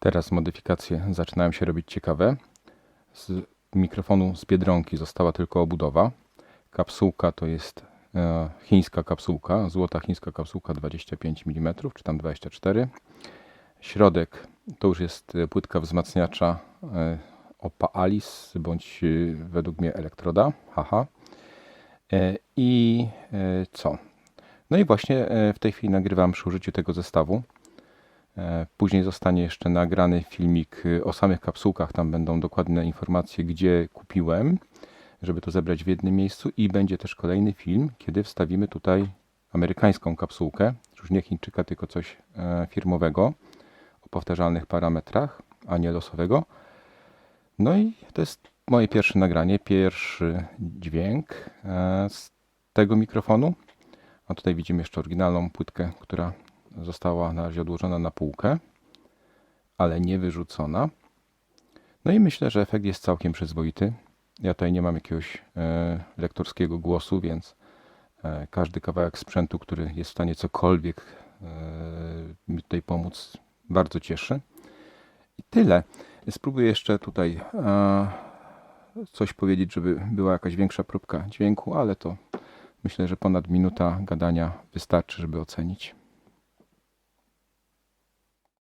Teraz modyfikacje zaczynają się robić ciekawe. Z mikrofonu z Biedronki została tylko obudowa. Kapsułka to jest e, chińska kapsułka, złota chińska kapsułka 25 mm, czy tam 24. Środek to już jest e, płytka wzmacniacza e, Opa Alice, bądź e, według mnie elektroda. Haha. E, I e, co? No i właśnie e, w tej chwili nagrywam przy użyciu tego zestawu. E, Później zostanie jeszcze nagrany filmik y, o samych kapsułkach. Tam będą dokładne informacje, gdzie kupiłem, żeby to zebrać w jednym miejscu. I będzie też kolejny film, kiedy wstawimy tutaj amerykańską kapsułkę. Już nie Chińczyka, tylko coś e, firmowego o powtarzalnych parametrach, a nie losowego. No i to jest moje pierwsze nagranie, pierwszy dźwięk e, z tego mikrofonu. A tutaj widzimy jeszcze oryginalną płytkę, która została na razie odłożona na półkę, ale nie wyrzucona. No i myślę, że efekt jest całkiem przyzwoity. Ja tutaj nie mam jakiegoś e, lektorskiego głosu, więc e, każdy kawałek sprzętu, który jest w stanie cokolwiek e, mi tutaj pomóc, bardzo cieszy. I tyle. Spróbuję jeszcze tutaj coś powiedzieć, żeby była jakaś większa próbka dźwięku, ale to myślę, że ponad minuta gadania wystarczy, żeby ocenić.